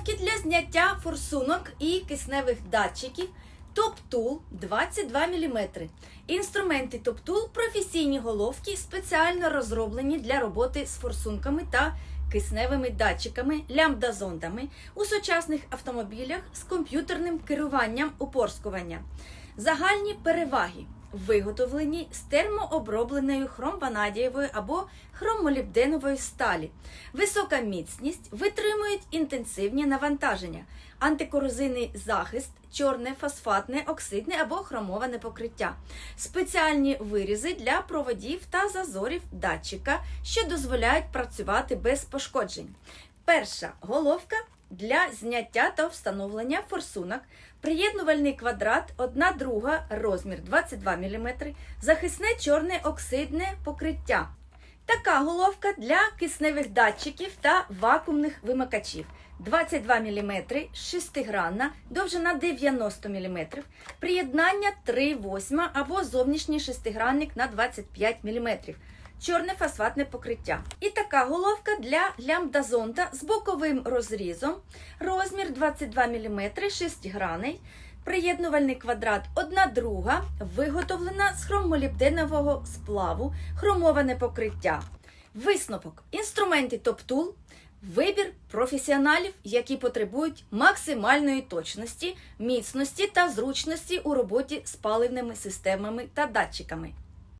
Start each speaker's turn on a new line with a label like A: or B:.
A: Головки для зняття форсунок і кисневих датчиків TopTool 22 мм. Інструменти TopTool – професійні головки, спеціально розроблені для роботи з форсунками та кисневими датчиками, лямбда-зондами у сучасних автомобілях з комп'ютерним керуванням упорскування. Загальні переваги виготовлені з термообробленою хромванадієвою або хроммолібденової сталі. Висока міцність витримують інтенсивні навантаження, антикорозийний захист, чорне, фосфатне, оксидне або хромоване покриття, спеціальні вирізи для проводів та зазорів датчика, що дозволяють працювати без пошкоджень. Перша головка для зняття та встановлення форсунок, приєднувальний квадрат 1 друга, розмір 22 мм, захисне чорне оксидне покриття. Така головка для кисневих датчиків та вакуумних вимикачів. 22 мм, шестигранна, довжина 90 мм, приєднання 3,8 або зовнішній шестигранник на 25 мм, чорне фосфатне покриття. І така головка для лямбда-зонда з боковим розрізом, розмір 22 мм, шестигранний, Приєднувальний квадрат 1 друга, виготовлена з хромолібденового сплаву, хромоване покриття. Висновок. Інструменти TopTool – вибір професіоналів, які потребують максимальної точності, міцності та зручності у роботі з паливними системами та датчиками.